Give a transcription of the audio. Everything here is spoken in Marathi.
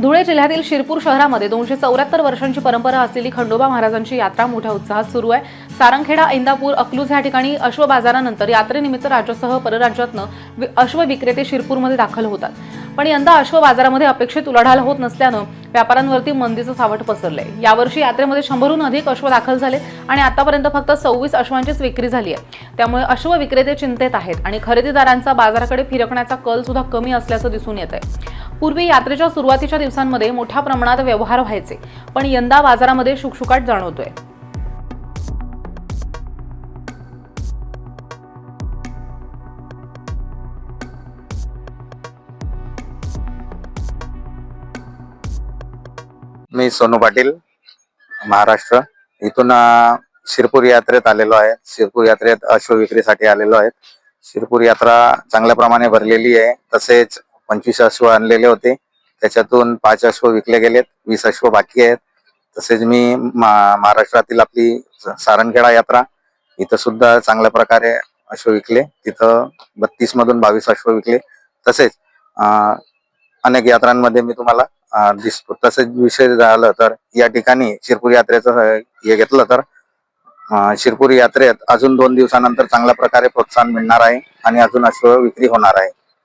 धुळे जिल्ह्यातील शिरपूर शहरामध्ये दोनशे चौऱ्याहत्तर वर्षांची परंपरा असलेली खंडोबा महाराजांची यात्रा मोठ्या उत्साहात सुरू आहे. सारंगखेडा इंदापूर अकलूज या ठिकाणी अश्व बाजारानंतर यात्रेनिमित्त राज्यासह परराज्यातनं अश्व विक्रेते शिरपूरमध्ये दाखल होतात. पण यंदा अश्व बाजारामध्ये अपेक्षित उलाढाल होत नसल्यानं व्यापाऱ्यांवरती मंदीचं सावट पसरलंय. यावर्षी यात्रेमध्ये शंभरहून अधिक अश्व दाखल झाले आणि आतापर्यंत फक्त सव्वीस अश्वांचीच विक्री झाली आहे. त्यामुळे अश्व विक्रेते चिंतेत आहेत आणि खरेदीदारांचा बाजाराकडे फिरकण्याचा कल सुद्धा कमी असल्याचं दिसून येत आहे पूर्वी यात्रेच्या सुरुवातीच्या दिवसांमध्ये मोठ्या प्रमाणात व्यवहार व्हायचे पण यंदा बाजारामध्ये शुकशुकाट जाणवतोय. मी सोनू पाटील महाराष्ट्र. इथून शिरपूर यात्रेत आलेलो आहे. शिरपूर यात्रेत अश्व विक्रीसाठी आलेलो आहे. शिरपूर यात्रा चांगल्या प्रमाणे भरलेली आहे. तसेच पंचवीस अश्व आणलेले होते. त्याच्यातून पाच अश्व विकले गेलेत वीस अश्व बाकी आहेत. तसेच मी मा- महाराष्ट्रातील आपली सारणखेडा सारंगखेडा यात्रा इथं सुद्धा चांगल्या प्रकारे अश्व विकले. तिथं बत्तीस मधून बावीस अश्व विकले. तसेच अनेक यात्रांमध्ये मी तुम्हाला दिसतो. तसेच विषय झालं तर या ठिकाणी शिरपूर यात्रेचं हे घेतलं तर शिरपूर यात्रेत अजून दोन दिवसानंतर चांगल्या प्रकारे प्रोत्साहन मिळणार आहे आणि अजून अश्व विक्री होणार आहे.